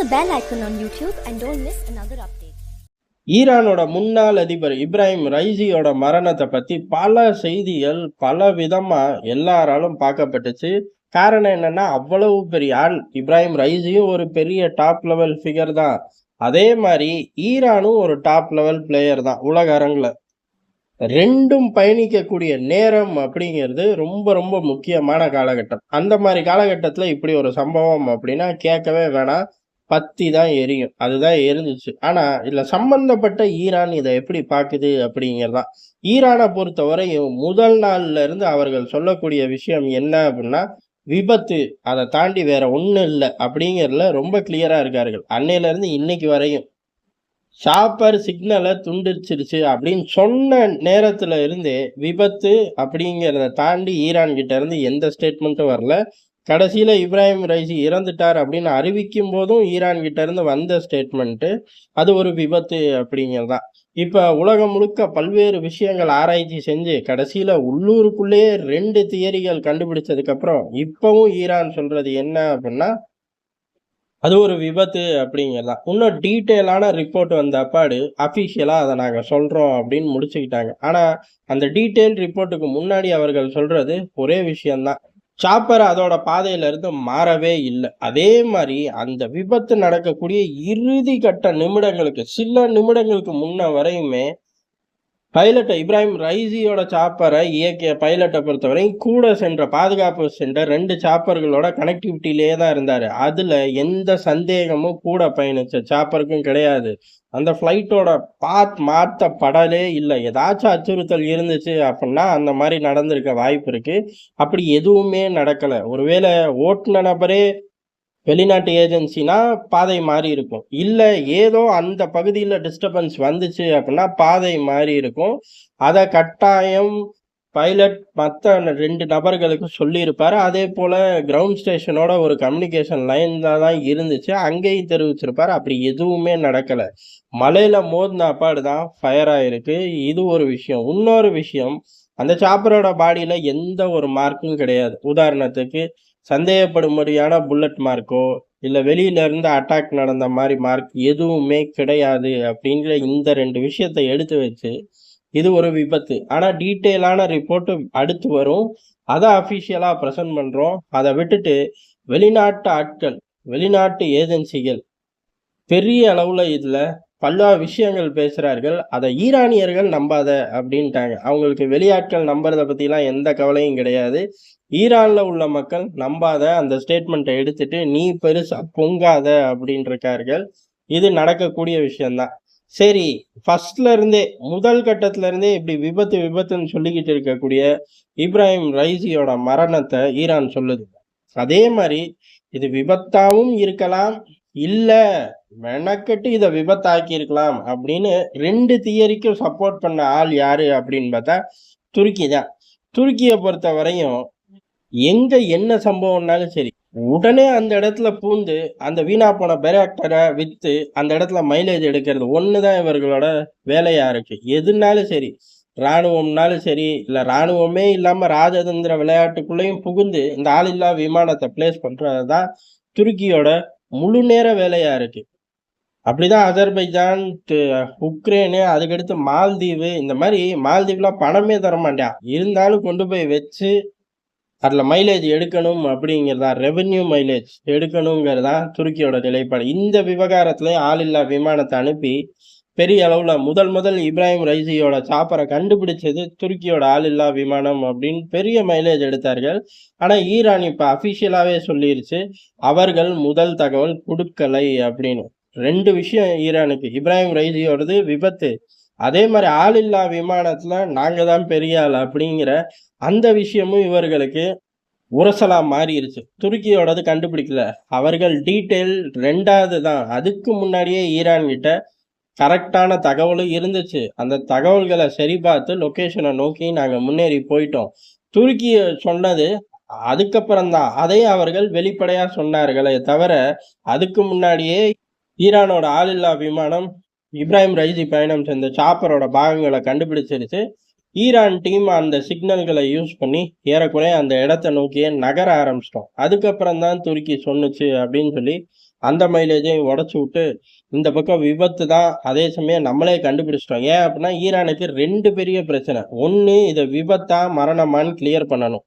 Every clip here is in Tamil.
the bell icon on YouTube and don't miss another update. ஈரானோட முன்னாள் அதிபர் இப்ராஹிம் ரைசியோட மரணத்தை பத்தி பல செய்திகள் பல விதமா எல்லாராலும் பார்க்கப்பட்டுச்சு. காரணம் என்னன்னா அவ்வளவு பெரிய ஆள் இப்ராஹிம் ரைசியும் ஒரு பெரிய டாப் லெவல் ஃபிகர் தான். அதே மாதிரி ஈரானும் ஒரு டாப் லெவல் பிளேயர் தான் உலக அரங்கில். ரெண்டும் பயணிக்கக்கூடிய நேரம் அப்படிங்கிறது ரொம்ப ரொம்ப முக்கியமான காலகட்டம். அந்த மாதிரி காலகட்டத்தில் இப்படி ஒரு சம்பவம் அப்படின்னா கேட்கவே வேணாம். பத்தி தான் எரியும். அதுதான் எரிஞ்சிச்சு ஆனா இதுல சம்பந்தப்பட்ட ஈரான் இதை எப்படி பாக்குது அப்படிங்கிறதான். ஈரானை பொறுத்தவரையும் முதல் நாள்ல இருந்து அவர்கள் சொல்லக்கூடிய விஷயம் என்ன அப்படின்னா விபத்து. அதை தாண்டி வேற ஒன்றும் இல்லை அப்படிங்கிறதுல ரொம்ப கிளியரா இருக்கார்கள். அன்னையில இருந்து இன்னைக்கு வரையும். ஷாப்பர் சிக்னலை துண்டிச்சிருச்சு அப்படின்னு சொன்ன நேரத்துல இருந்தே விபத்து அப்படிங்கிறத தாண்டி ஈரான் கிட்ட இருந்து எந்த ஸ்டேட்மெண்ட்டும் வரல. கடைசியில் இப்ராஹிம் ரைசி இறந்துட்டார் அப்படின்னு அறிவிக்கும் போதும் ஈரான் கிட்டேருந்து வந்த ஸ்டேட்மெண்ட்டு அது ஒரு விபத்து அப்படிங்கிறதான் இப்போ உலகம் முழுக்க பல்வேறு விஷயங்கள் ஆராய்ச்சி செஞ்சு கடைசியில் உள்ளூருக்குள்ளேயே ரெண்டு தியரிகள் கண்டுபிடிச்சதுக்கப்புறம் இப்போவும் ஈரான் சொல்கிறது என்ன அப்படின்னா அது ஒரு விபத்து அப்படிங்கிறதான் இன்னும் டீட்டெயிலான ரிப்போர்ட் வந்த அப்பாடு அஃபிஷியலாக அதை நாங்கள் சொல்கிறோம் அப்படின்னு முடிச்சுக்கிட்டாங்க. ஆனால் அந்த டீட்டெயில் ரிப்போர்ட்டுக்கு முன்னாடி அவர்கள் சொல்கிறது ஒரே விஷயந்தான் சாப்பர் அதோட பாதையிலிருந்து மாறவே இல்லை. அதே மாதிரி அந்த விபத்து நடக்கக்கூடிய இறுதி கட்ட நிமிடங்களுக்கு சில நிமிடங்களுக்கு முன்ன வரையுமே பைலட்டை இப்ராஹிம் ரைசியோட சாப்பரை இயக்கிய பைலட்டை பொறுத்தவரையும் கூட சென்ற பாதுகாப்பு சென்ற ரெண்டு சாப்பர்களோட கனெக்டிவிட்டிலே தான் இருந்தார். அதில் எந்த சந்தேகமும் கூட பயணித்த சாப்பருக்கும் கிடையாது. அந்த ஃப்ளைட்டோட பாத் மாற்றப்படலே இல்லை. ஏதாச்சும் அச்சுறுத்தல் இருந்துச்சு அப்படின்னா அந்த மாதிரி நடந்திருக்க வாய்ப்பு இருக்குது அப்படி எதுவுமே நடக்கலை. ஒருவேளை ஓட்டுன நபரே வெளிநாட்டு ஏஜென்சினா பாதை மாறி இருக்கும். இல்லை ஏதோ அந்த பகுதியில் டிஸ்டர்பன்ஸ் வந்துச்சு அப்படின்னா பாதை மாறி இருக்கும். அதை கட்டாயம் பைலட் மற்ற ரெண்டு நபர்களுக்கு சொல்லியிருப்பார். அதே போல் கிரவுண்ட் ஸ்டேஷனோட ஒரு கம்யூனிகேஷன் லைன் தான் இருந்துச்சு. அங்கேயும் தெரிவிச்சிருப்பார். அப்படி எதுவுமே நடக்கலை. மலையில் மோதின அப்பாடு தான் ஃபயர் ஆகிருக்கு இது ஒரு விஷயம். இன்னொரு விஷயம் அந்த சாப்பரோட பாடியில் எந்த ஒரு மார்க்கும் கிடையாது. உதாரணத்துக்கு சந்தேகப்படும்படியான புல்லட் மார்க்கோ இல்லை வெளியிலேருந்து அட்டாக் நடந்த மாதிரி மார்க் எதுவுமே கிடையாது அப்படிங்கிற இந்த ரெண்டு விஷயத்தை எடுத்து வச்சு இது ஒரு விபத்து. ஆனால் டீட்டெயிலான ரிப்போர்ட்டு அடுத்து வரும். அதை அஃபிஷியலாக ப்ரெசென்ட் பண்ணுறோம் அதை விட்டுட்டு வெளிநாட்டு ஆட்கள் வெளிநாட்டு ஏஜென்சிகள் பெரிய அளவில் இதில் பல விஷயங்கள் பேசுகிறார்கள் அதை ஈரானியர்கள் நம்பாத அப்படின்ட்டாங்க. அவங்களுக்கு வெளியாட்கள் நம்புறதை பற்றிலாம் எந்த கவலையும் கிடையாது. ஈரானில் உள்ள மக்கள் நம்பாத அந்த ஸ்டேட்மெண்ட்டை எடுத்துட்டு நீ பெருசாக பொங்காத அப்படின்ட்டுருக்கார்கள் இது நடக்கக்கூடிய விஷயந்தான். சரி ஃபர்ஸ்ட்ல இருந்தே முதல் கட்டத்துல இருந்தே இப்படி விபத்து விபத்துன்னு சொல்லிக்கிட்டு இருக்கக்கூடிய இப்ராஹிம் ரைசியோட மரணத்தை ஈரான் சொல்லுது. அதே மாதிரி இது விபத்தாகவும் இருக்கலாம் இல்லை மெனக்கட்டு இதை விபத்தாக்கி இருக்கலாம் அப்படின்னு ரெண்டு தியரிக்கும் சப்போர்ட் பண்ண ஆள் யாரு அப்படின்னு பார்த்தா துருக்கி தான். துருக்கியை பொறுத்த வரையும் எங்க என்ன சம்பவம்னாலும் சரி உடனே அந்த இடத்துல பூந்து அந்த வீணா போன பெராக்டரை விற்று அந்த இடத்துல மைலேஜ் எடுக்கிறது ஒண்ணுதான் இவர்களோட வேலையா இருக்கு. எதுனாலும் சரி இராணுவம்னாலும் சரி இல்லை இராணுவமே இல்லாமல் ராஜதந்திர விளையாட்டுக்குள்ளேயும் புகுந்து இந்த ஆளில்லா விமானத்தை பிளேஸ் பண்றதுதான் துருக்கியோட முழு நேர வேலையா இருக்கு. அப்படிதான் அஜர்பைஜான் உக்ரைனு அதுக்கடுத்து மால்தீவு இந்த மாதிரி மால்தீவ்லாம் பணமே தர மாட்டான் இருந்தாலும் கொண்டு போய் வச்சு அதில் மைலேஜ் எடுக்கணும் அப்படிங்கிறதா ரெவென்யூ மைலேஜ் எடுக்கணுங்கிறதா துருக்கியோட நிலைப்பாடு. இந்த விவகாரத்துல ஆளில்லா விமானத்தை அனுப்பி பெரிய அளவில் முதல் முதல் இப்ராஹிம் ரைசியோட சாப்பரை கண்டுபிடிச்சது துருக்கியோட ஆளில்லா விமானம் அப்படின்னு பெரிய மைலேஜ் எடுத்தார்கள். ஆனால் ஈரான் இப்போ அஃபிஷியலாகவே சொல்லிருச்சு அவர்கள் முதல் தகவல் கொடுக்கலை அப்படின்னு. ரெண்டு விஷயம் ஈரானுக்கு. இப்ராஹிம் ரைசியோடது விபத்து. அதே மாதிரி ஆளில்லா விமானத்தில் நாங்கள் தான் பெரிய ஆள் அப்படிங்கிற அந்த விஷயமும் இவர்களுக்கு உரசலாக மாறிடுச்சு துருக்கியோடது கண்டுபிடிக்கல. அவர்கள் டீட்டெயில் ரெண்டாவது தான். அதுக்கு முன்னாடியே ஈரான் கிட்ட கரெக்டான தகவலும் இருந்துச்சு. அந்த தகவல்களை சரி பார்த்து லொக்கேஷனை நோக்கி நாங்கள் முன்னேறி போயிட்டோம். துருக்கி சொன்னது அதுக்கப்புறம் தான் அதை அவர்கள் வெளிப்படையாக சொன்னார்களே தவிர அதுக்கு முன்னாடியே ஈரானோட ஆளில்லா விமானம் இப்ராஹிம் ரைசி பயணம் செஞ்ச சாப்பரோட பாகங்களை கண்டுபிடிச்சிருச்சு. ஈரான் டீம் அந்த சிக்னல்களை யூஸ் பண்ணி ஏறக்குறைய அந்த இடத்த நோக்கியே நகர ஆரம்பிச்சிட்டோம். அதுக்கப்புறம் தான் துருக்கி சொன்னுச்சு அப்படின்னு சொல்லி அந்த மைலேஜையும் உடச்சி விட்டு இந்த பக்கம் விபத்து தான் அதே சமயம் நம்மளே கண்டுபிடிச்சிட்டோம். ஏன் அப்படின்னா ஈரானுக்கு ரெண்டு பெரிய பிரச்சனை. ஒன்று இதை விபத்தா மரணமான்னு கிளியர் பண்ணணும்.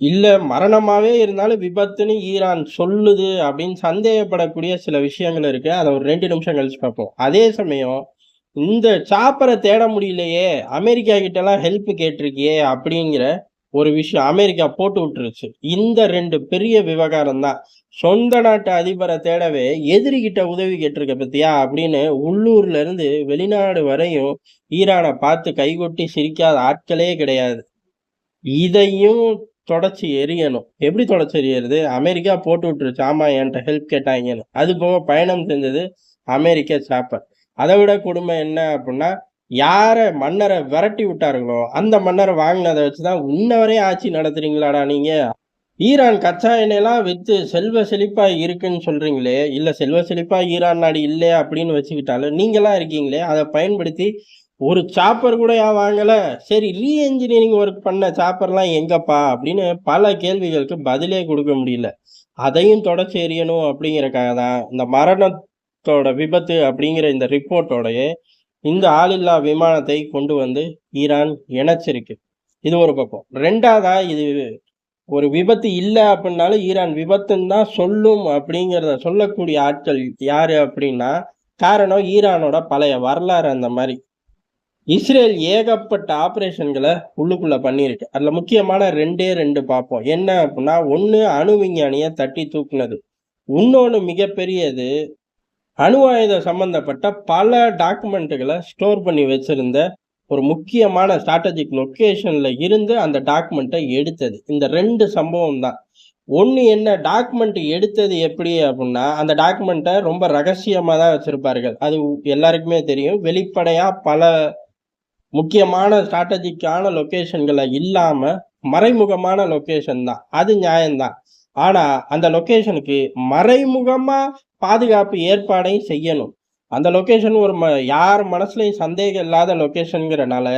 இல்லை மரணமாகவே இருந்தாலும் விபத்துன்னு ஈரான் சொல்லுது அப்படின்னு சந்தேகப்படக்கூடிய சில விஷயங்கள் இருக்கு. அதை ஒரு ரெண்டு நிமிஷம் கழிச்சு பார்ப்போம். அதே சமயம் இந்த சாப்பரை தேட முடியலையே அமெரிக்கா கிட்டலாம் ஹெல்ப் கேட்டிருக்கியே அப்படிங்கிற ஒரு விஷயம் அமெரிக்கா போட்டு விட்டுருச்சு. இந்த ரெண்டு பெரிய விவகாரம் தான். சொந்த நாட்டு அதிபரை தேடவே எதிரிகிட்ட உதவி கேட்டிருக்க பத்தியா அப்படின்னு உள்ளூர்ல இருந்து வெளிநாடு வரையும் ஈரானை பார்த்து கைகொட்டி சிரிக்காத ஆட்களே கிடையாது. இதையும் தொடச்சி எரியணும். எப்படி தொடச்சி எரியறது? அமெரிக்கா போட்டு விட்டுருச்சு. ஆமா என்கிட்ட ஹெல்ப் கேட்டாங்கன்னு. அது போக பயணம் செஞ்சது அமெரிக்க சாப்பர் அதை விட கொடுமை என்ன அப்படின்னா யாரை மன்னரை விரட்டி விட்டாருங்களோ அந்த மன்னரை வாங்கினதை வச்சுதான் இன்ன வரையும் ஆட்சி நடத்துறீங்களாடா நீங்க? ஈரான் கச்சா எண்ணெயெல்லாம் வித்து செல்வ செழிப்பா இருக்குன்னு சொல்றீங்களே? இல்ல செல்வ செழிப்பா ஈரான் நாடு இல்லை அப்படின்னு வச்சுக்கிட்டாலும் நீங்களாம் இருக்கீங்களே? அதை பயன்படுத்தி ஒரு சாப்பர் கூட ஏன் வாங்கல. சரி ரீ என்ஜினியரிங் ஒர்க் பண்ண சாப்பர்லாம் எங்கப்பா? அப்படின்னு பல கேள்விகளுக்கு பதிலே கொடுக்க முடியல. அதையும் தொடச்சி எறியணும் அப்படிங்கிறக்காக தான் இந்த மரணத்தோட விபத்து அப்படிங்கிற இந்த ரிப்போர்ட்டோடைய இந்த ஆளில்லா விமானத்தை கொண்டு வந்து ஈரான் இணைச்சிருக்கு. இது ஒரு பக்கம். ரெண்டாவதா இது ஒரு விபத்து இல்லை அப்படின்னாலும் ஈரான் விபத்துன்னு தான் சொல்லும் அப்படிங்கிறத சொல்லக்கூடிய ஆட்கள் யார் அப்படின்னா காரணம் ஈரானோட பழைய வரலாறு அந்த மாதிரி. இஸ்ரேல் ஏகப்பட்ட ஆப்ரேஷன்களை உள்ளுக்குள்ள பண்ணியிருக்கு. அதுல முக்கியமான ரெண்டே ரெண்டு பார்ப்போம். என்ன அப்படின்னா ஒன்று அணு விஞ்ஞானியை தட்டி தூக்குனது. இன்னொன்று மிகப்பெரியது அணு ஆயுதம் சம்பந்தப்பட்ட பல டாக்குமெண்ட்டுகளை ஸ்டோர் பண்ணி வச்சிருந்த ஒரு முக்கியமான ஸ்ட்ராட்டஜிக் லொக்கேஷனில் இருந்து அந்த டாக்குமெண்ட்டை எடுத்தது. இந்த ரெண்டு சம்பவம் தான். ஒன்று என்ன டாக்குமெண்ட் எடுத்தது எப்படி அப்படின்னா அந்த டாக்குமெண்ட்டை ரொம்ப ரகசியமாக தான் வச்சுருப்பார்கள். அது எல்லாருக்குமே தெரியும். வெளிப்படையாக பல முக்கியமான ஸ்ட்ராட்டஜிக்கான லொக்கேஷன்களை இல்லாமல் மறைமுகமான லொக்கேஷன் தான். அது நியாயம்தான். ஆனால் அந்த லொக்கேஷனுக்கு மறைமுகமாக பாதுகாப்பு ஏற்பாடையும் செய்யணும். அந்த லொக்கேஷன் ஒரு ம யார் மனசுலையும் சந்தேகம் இல்லாத லொக்கேஷனுங்கிறனால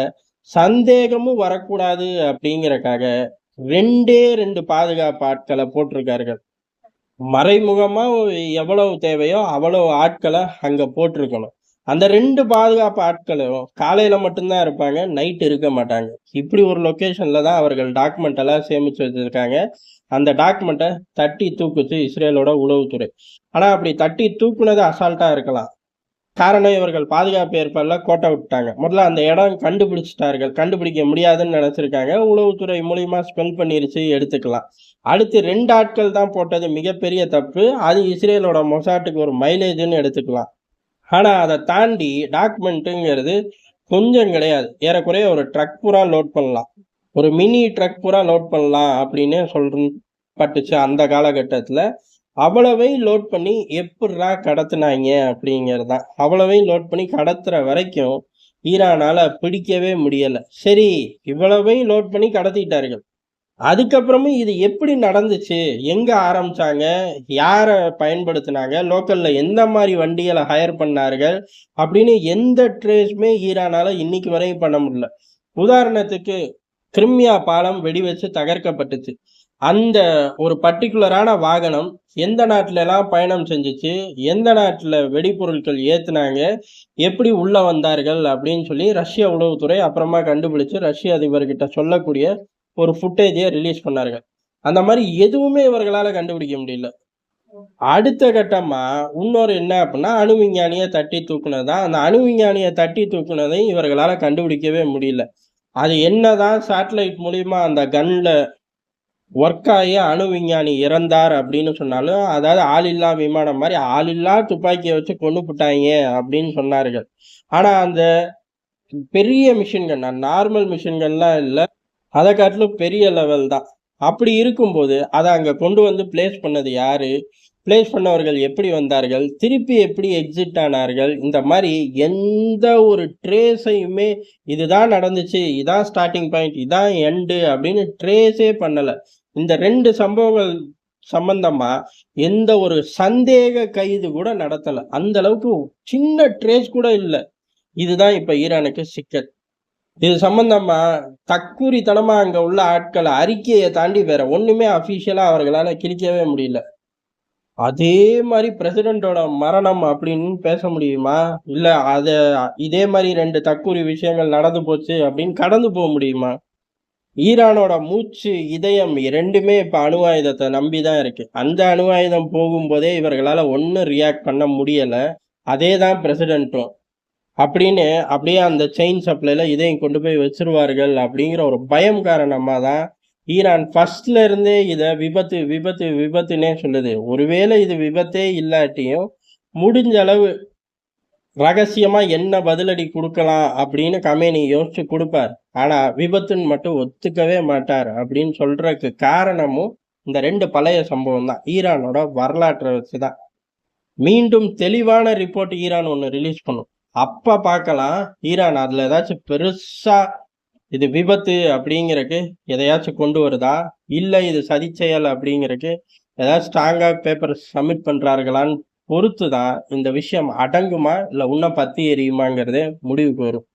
சந்தேகமும் வரக்கூடாது அப்படிங்கிறக்காக ரெண்டே ரெண்டு பாதுகாப்பு ஆட்களை போட்டிருக்கார்கள். மறைமுகமாக எவ்வளவு தேவையோ அவ்வளவு ஆட்களை அங்கே போட்டிருக்கணும். அந்த ரெண்டு பாதுகாப்பு ஆட்களும் காலையில் மட்டும்தான் இருப்பாங்க நைட் இருக்க மாட்டாங்க. இப்படி ஒரு லொக்கேஷனில் தான் அவர்கள் டாக்குமெண்ட் எல்லாம் சேமித்து வச்சுருக்காங்க. அந்த டாக்குமெண்ட்டை தட்டி தூக்குச்சு இஸ்ரேலோட உளவுத்துறை. ஆனால் அப்படி தட்டி தூக்குனது அசால்ட்டாக இருக்கலாம். காரணம் இவர்கள் பாதுகாப்பு ஏற்பாடுலாம் கோட்டை விட்டாங்க முதல்ல அந்த இடம் கண்டுபிடிச்சிட்டார்கள். கண்டுபிடிக்க முடியாதுன்னு நினச்சிருக்காங்க. உளவுத்துறை மூலியமாக ஸ்பெல் பண்ணிருச்சு எடுத்துக்கலாம். அடுத்து ரெண்டு ஆட்கள் தான் போட்டது மிகப்பெரிய தப்பு. அது இஸ்ரேலோட மொசாட்டுக்கு ஒரு மைலேஜ்னு எடுத்துக்கலாம். ஆனால் அதை தாண்டி டாக்குமெண்ட்டுங்கிறது கொஞ்சம் கிடையாது. ஏறக்குறைய ஒரு ட்ரக் பூரா லோட் பண்ணலாம். ஒரு மினி ட்ரக் பூரா லோட் பண்ணலாம் அப்படின்னு சொல்ற பட்டுச்சு அந்த காலகட்டத்தில். அவ்வளவையும் லோட் பண்ணி எப்படா கடத்துனாங்க அப்படிங்கிறது தான். அவ்வளவையும் லோட் பண்ணி கடத்துகிற வரைக்கும் ஈரானால் பிடிக்கவே முடியலை. சரி இவ்வளவையும் லோட் பண்ணி கடத்திட்டார்கள். அதுக்கப்புறமும் இது எப்படி நடந்துச்சு? எங்க ஆரம்பிச்சாங்க? யாரை பயன்படுத்தினாங்க? லோக்கல்ல எந்த மாதிரி வண்டிகளை ஹையர் பண்ணார்கள்? அப்படின்னு எந்த ட்ரேஸுமே ஈரானால இன்னைக்கு வரையும் பண்ண முடியல. உதாரணத்துக்கு கிரிமியா பாலம் வெடி வச்சு தகர்க்கப்பட்டுச்சு. அந்த ஒரு பர்டிகுலரான வாகனம் எந்த நாட்டில எல்லாம் பயணம் செஞ்சுச்சு? எந்த நாட்டில் வெடிபொருட்கள் ஏத்துனாங்க? எப்படி உள்ள வந்தார்கள்? அப்படின்னு சொல்லி ரஷ்ய உளவுத்துறை அப்புறமா கண்டுபிடிச்சு ரஷ்ய அதிபர்கிட்ட சொல்லக்கூடிய ஒரு ஃபுட்டேஜை ரிலீஸ் பண்ணார்கள் அந்த மாதிரி எதுவுமே இவர்களால் கண்டுபிடிக்க முடியல. அடுத்த கட்டமாக இன்னொரு என்ன அப்படின்னா அணு விஞ்ஞானியை தட்டி தூக்குனதான் அந்த அணு விஞ்ஞானியை தட்டி தூக்குனதையும் இவர்களால் கண்டுபிடிக்கவே முடியல. அது என்னதான் சேட்டலைட் மூலிமா அந்த கன்னில் ஒர்க் ஆகி அணு விஞ்ஞானி இறந்தார் அப்படின்னு சொன்னாலும் அதாவது ஆளில்லா விமானம் மாதிரி ஆளில்லா துப்பாக்கியை வச்சு கொண்டு போட்டாங்க அப்படின்னு சொன்னார்கள். ஆனால் அந்த பெரிய மிஷின்கள் நார்மல் மிஷின்கள்லாம் இல்லை. அதை காட்டிலும் பெரிய லெவல் தான். அப்படி இருக்கும்போது அதை அங்கே கொண்டு வந்து பிளேஸ் பண்ணது யார்? பிளேஸ் பண்ணவர்கள் எப்படி வந்தார்கள்? திருப்பி எப்படி எக்ஸிட் ஆனார்கள்? இந்த மாதிரி எந்த ஒரு ட்ரேஸையுமே இதுதான் நடந்துச்சு இதான் ஸ்டார்டிங் பாயிண்ட் இதான் எண்டு அப்படின்னு ட்ரேஸே பண்ணலை. இந்த ரெண்டு சம்பவங்கள் சம்பந்தமா எந்த ஒரு சந்தேக கைது கூட நடத்தலை. அந்த அளவுக்கு சின்ன ட்ரேஸ் கூட இல்லை. இதுதான் இப்போ ஈரானுக்கு சிக்கல். இது சம்பந்தமா தக்குரித்தனமா அங்க உள்ள ஆட்கள் அறிக்கையை தாண்டி வேற ஒண்ணுமே அபிஷியலா அவர்களால கிழிக்கவே முடியல. அதே மாதிரி பிரசிடென்ட்டோட மரணம் அப்படின்னு பேச முடியுமா? இல்ல அத இதே மாதிரி ரெண்டு தக்குரி விஷயங்கள் நடந்து போச்சு அப்படின்னு கடந்து போக முடியுமா? ஈரானோட மூச்சு இதயம் இரண்டுமே இப்ப அணு ஆயுதத்தை நம்பி தான் இருக்கு. அந்த அணு ஆயுதம் போகும்போதே இவர்களால ஒன்றும் ரியாக்ட் பண்ண முடியல. அதே தான் பிரசிடென்ட்டும் அப்படின்னு அப்படியே அந்த செயின் சப்ளைல இதையும் கொண்டு போய் வச்சிருவார்கள் அப்படிங்கிற ஒரு பயம் காரணமாக தான் ஈரான் ஃபர்ஸ்ட்ல இருந்தே இதை விபத்து விபத்து விபத்துன்னே சொல்லுது. ஒருவேளை இது விபத்தே இல்லாட்டியும் முடிஞ்ச அளவு ரகசியமா என்ன பதிலடி கொடுக்கலாம் அப்படின்னு கமேனி யோசிச்சு கொடுப்பார். ஆனா விபத்துன்னு மட்டும் ஒத்துக்கவே மாட்டார் அப்படின்னு சொல்றதுக்கு காரணமும் இந்த ரெண்டு பழைய சம்பவம் தான் ஈரானோட வரலாற்றை வச்சுதான். மீண்டும் தெளிவான ரிப்போர்ட் ஈரான் ஒன்று ரிலீஸ் பண்ணும். அப்போ பார்க்கலாம். ஈரான் அதில் ஏதாச்சும் பெருசாக இது விபத்து அப்படிங்கிறக்கு எதையாச்சும் கொண்டு வருதா? இல்லை இது சதி செயல் அப்படிங்கறக்கு ஏதாவது ஸ்ட்ராங்காக பேப்பர் சப்மிட் பண்ணுறார்களான்னு பொறுத்து தான் இந்த விஷயம் அடங்குமா? இல்லை இன்னும் பற்றி எரியுமாங்கிறதே முடிவுக்கு வரும்.